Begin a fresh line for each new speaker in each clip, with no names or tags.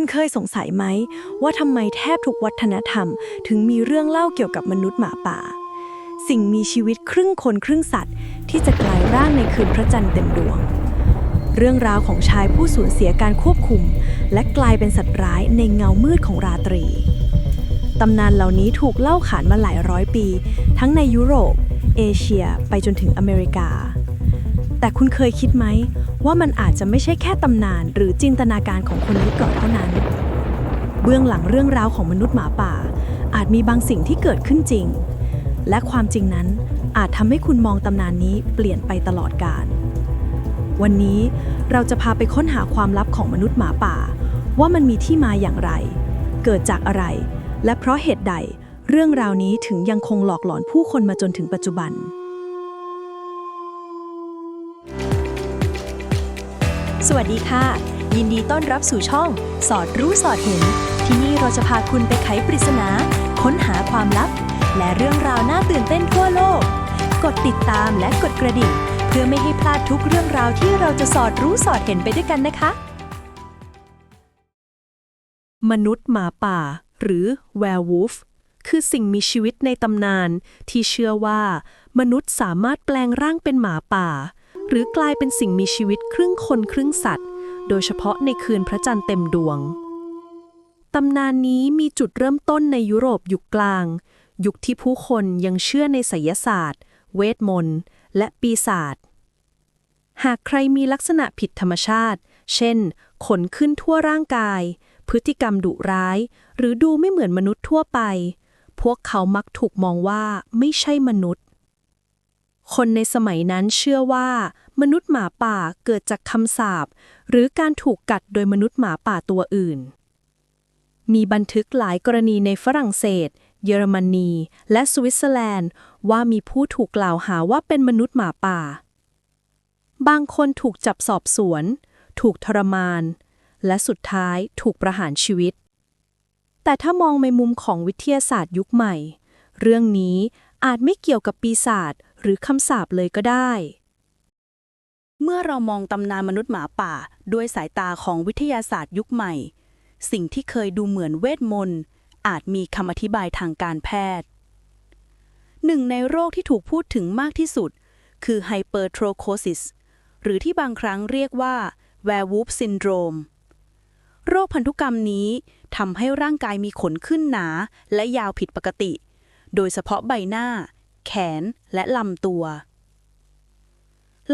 คุณเคยสงสัยไหม ว่าทำไมแทบทุกวัฒนธรรม ถึงมีเรื่องเล่าเกี่ยวกับมนุษย์หมาป่า สิ่งมีชีวิตครึ่งคนครึ่งสัตว์ ที่จะกลายร่างในคืนพระจันทร์เต็มดวง เรื่องราวของชายผู้สูญเสียการควบคุม และกลายเป็นสัตว์ร้ายในเงามืดของราตรีตำนานเหล่านี้ถูกเล่าขานมาหลายร้อยปี ทั้งในยุโรป เอเชีย ไปจนถึงอเมริกา แต่คุณเคยคิดไหม ว่ามันอาจจะไม่ใช่แค่ตำนานหรือจินตนาการของคนยุคก่อนเท่านั้น เบื้องหลังเรื่องราวของมนุษย์หมาป่า อาจมีบางสิ่งที่เกิดขึ้นจริง และความจริงนั้นอาจทำให้คุณมองตำนานนี้เปลี่ยนไปตลอดกาลวันนี้เราจะพาไปค้นหาความลับของมนุษย์หมาป่า ว่ามันมีที่มาอย่างไร เกิดจากอะไร และเพราะเหตุใด เรื่องราวนี้ถึงยังคงหลอกหลอนผู้คนมาจนถึงปัจจุบัน
สวัสดีค่ะ ยินดีต้อนรับสู่ช่อง สอดรู้สอดเห็น ที่นี่เราจะพาคุณไปไขปริศนา ค้นหาความลับ และเรื่องราวน่าตื่นเต้นทั่วโลก กดติดตามและกดกระดิ่ง เพื่อไม่ให้พลาดทุกเรื่องราวที่เราจะสอดรู้สอดเห็นไปด้วยกันนะคะ
มนุษย์หมาป่า หรือ werewolf คือสิ่งมีชีวิตในตำนาน ที่เชื่อว่า มนุษย์สามารถแปลงร่างเป็นหมาป่า หรือกลายเป็นสิ่งมีชีวิตครึ่งคนครึ่งสัตว์ โดยเฉพาะในคืนพระจันทร์เต็มดวง ตำนานนี้มีจุดเริ่มต้นในยุโรปยุคกลาง ยุคที่ผู้คนยังเชื่อในไสยศาสตร์ เวทมนต์ และปีศาจ หากใครมีลักษณะผิดธรรมชาติ เช่น ขนขึ้นทั่วร่างกาย พฤติกรรมดุร้าย หรือดูไม่เหมือนมนุษย์ทั่วไป พวกเขามักถูกมองว่าไม่ใช่มนุษย์ คนในสมัยนั้นเชื่อว่า มนุษย์หมาป่าเกิดจากคำสาปหรือการถูกกัดโดยมนุษย์หมาป่าตัวอื่น มีบันทึกหลายกรณีในฝรั่งเศส เยอรมนี และสวิตเซอร์แลนด์ ว่ามีผู้ถูกกล่าวหาว่าเป็นมนุษย์หมาป่า บางคนถูกจับสอบสวน ถูกทรมาน และสุดท้ายถูกประหารชีวิต แต่ถ้ามองในมุมของวิทยาศาสตร์ยุคใหม่ เรื่องนี้อาจไม่เกี่ยวกับปีศาจ หรือคำสาปเลยก็ได้
เมื่อเรามองตำนานมนุษย์หมาป่าด้วยสายตาของวิทยาศาสตร์ยุคใหม่ สิ่งที่เคยดูเหมือนเวทมนต์อาจมีคำอธิบายทางการแพทย์ หนึ่งในโรคที่ถูกพูดถึงมากที่สุด คือไฮเปอร์โทรโคซิสหรือที่บางครั้งเรียกว่า werewolf syndrome โรคพันธุกรรมนี้ทำให้ร่างกายมีขนขึ้นหนาและยาวผิดปกติ โดยเฉพาะใบหน้า แขนและลำตัว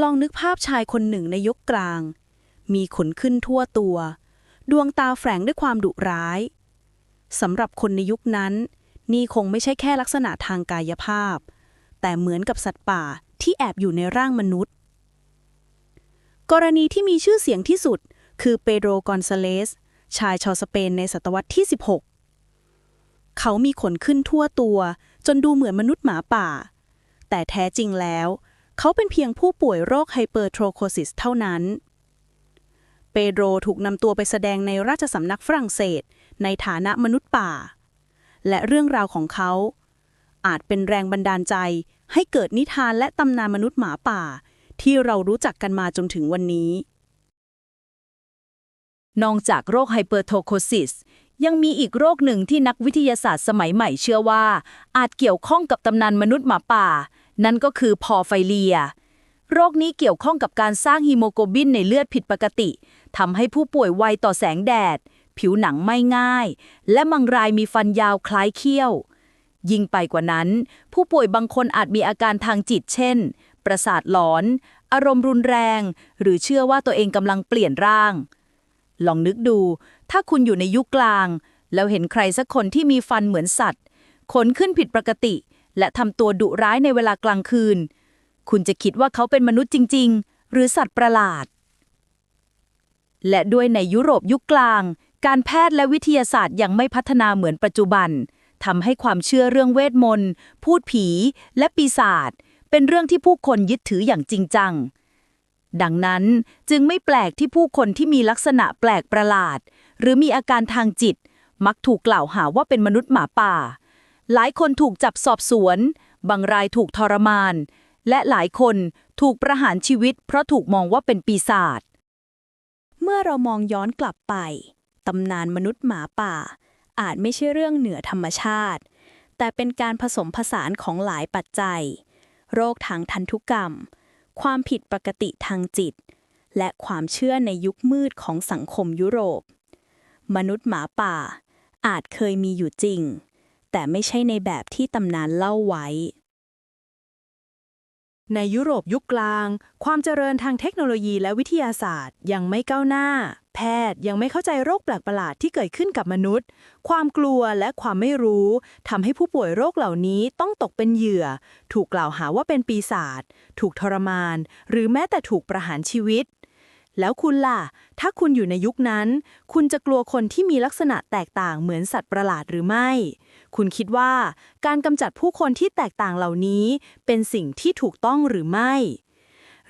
ลองนึกภาพชายคนหนึ่งในยกกลาง มีขนขึ้นทั่วตัว ดวงตาแฝงด้วยความดุร้ายสำหรับคนในยุคนั้น นี่คงไม่ใช่แค่ลักษณะทางกายภาพ แต่เหมือนกับสัตว์ป่าที่แอบอยู่ในร่างมนุษย์ กรณีที่มีชื่อเสียงที่สุด คือเปโดรกอนซาเลส ชายชาวสเปนในศตวรรษที่ 16 เขามีขนขึ้นทั่วตัว จนดูเหมือนมนุษย์หมาป่า แต่แท้จริงแล้ว เขาเป็นเพียงผู้ป่วยโรคไฮเปอร์โทรโคซิสเท่านั้น เปโดรถูกนำตัวไปแสดงในราชสำนักฝรั่งเศส ในฐานะมนุษย์ป่า และเรื่องราวของเขา อาจเป็นแรงบันดาลใจให้เกิดนิทานและตำนานมนุษย์หมาป่า ที่เรารู้จักกันมาจนถึงวันนี้
นอกจากโรคไฮเปอร์โทโคซิส ยังมีอีกโรคหนึ่งที่นักวิทยาศาสตร์สมัยใหม่เชื่อว่า อาจเกี่ยวข้องกับตำนานมนุษย์หมาป่า นั่นก็คือพอไฟเลีย โรคนี้เกี่ยวข้องกับการสร้างฮีโมโกลบินในเลือดผิดปกติทำให้ผู้ป่วยไวต่อแสงแดด ผิวหนังไม่ง่าย และบางรายมีฟันยาวคล้ายเขี้ยว ยิ่งไปกว่านั้น ผู้ป่วยบางคนอาจมีอาการทางจิตเช่น ประสาทหลอน อารมณ์รุนแรง หรือเชื่อว่าตัวเองกำลังเปลี่ยนร่าง ลองนึกดู ถ้าคุณอยู่ในยุคกลาง แล้วเห็นใครสักคนที่มีฟันเหมือนสัตว์ ขนขึ้นผิดปกติ และทำตัวดุร้ายในเวลากลางคืน คุณจะคิดว่าเขาเป็นมนุษย์จริง ๆ หรือสัตว์ประหลาด และด้วยในยุโรปยุคกลาง การแพทย์และวิทยาศาสตร์ยังไม่พัฒนาเหมือนปัจจุบันทำให้ความเชื่อเรื่องเวทมนต์ พูดผี และปีศาจเป็นเรื่องที่ผู้คนยึดถืออย่างจริงจัง ดังนั้นจึงไม่แปลกที่ผู้คนที่มีลักษณะแปลกประหลาด หรือมีอาการทางจิต มักถูกกล่าวหาว่าเป็นมนุษย์หมาป่า หลายคนถูกจับสอบสวน บางรายถูกทรมาน และหลายคนถูกประหารชีวิต เพราะถูกมองว่าเป็นปีศาจ
เมื่อเรามองย้อนกลับไป
ตำนานมนุษย์หมาป่า อาจไม่ใช่เรื่องเหนือธรรมชาติ แต่เป็นการผสมผสานของหลายปัจจัย โรคทางพันธุกรรม ความผิดปกติทางจิต และความเชื่อในยุคมืดของสังคมยุโรป มนุษย์หมาป่า อาจเคยมีอยู่จริง แต่ไม่ใช่ในแบบที่ตำนานเล่าไว้
ในยุโรปยุคกลาง ความเจริญทางเทคโนโลยีและวิทยาศาสตร์ยังไม่ก้าวหน้า แพทย์ยังไม่เข้าใจโรคแปลกประหลาดที่เกิดขึ้นกับมนุษย์ ความกลัวและความไม่รู้ทำให้ผู้ป่วยโรคเหล่านี้ต้องตกเป็นเหยื่อ ถูกกล่าวหาว่าเป็นปีศาจถูกทรมาน หรือแม้แต่ถูกประหารชีวิต แล้วคุณล่ะ ถ้าคุณอยู่ในยุคนั้น คุณจะกลัวคนที่มีลักษณะแตกต่างเหมือนสัตว์ประหลาดหรือไม่ คุณคิดว่าการกำจัดผู้คนที่แตกต่างเหล่านี้ เป็นสิ่งที่ถูกต้องหรือไม่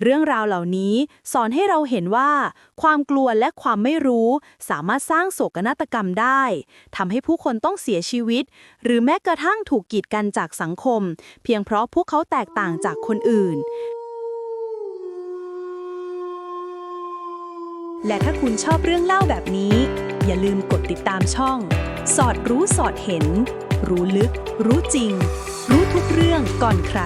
เรื่องราวเหล่านี้สอนให้เราเห็นว่า ความกลัวและความไม่รู้ สามารถสร้างโศกนาฏกรรมได้ทำให้ผู้คนต้องเสียชีวิต หรือแม้กระทั่งถูกกีดกันจากสังคม เพียงเพราะพวกเขาแตกต่างจากคนอื่น
และถ้าคุณชอบเรื่องเล่าแบบนี้ อย่าลืมกดติดตามช่อง สอดรู้สอดเห็น รู้ลึก รู้จริง รู้ทุกเรื่องก่อนใคร